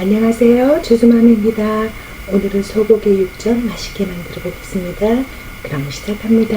안녕하세요. 주주맘입니다. 오늘은 소고기 육전 맛있게 만들어 보겠습니다. 그럼 시작합니다.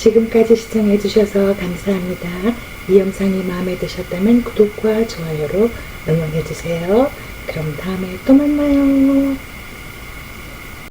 지금까지 시청해주셔서 감사합니다. 이 영상이 마음에 드셨다면 구독과 좋아요로 응원해주세요. 그럼 다음에 또 만나요.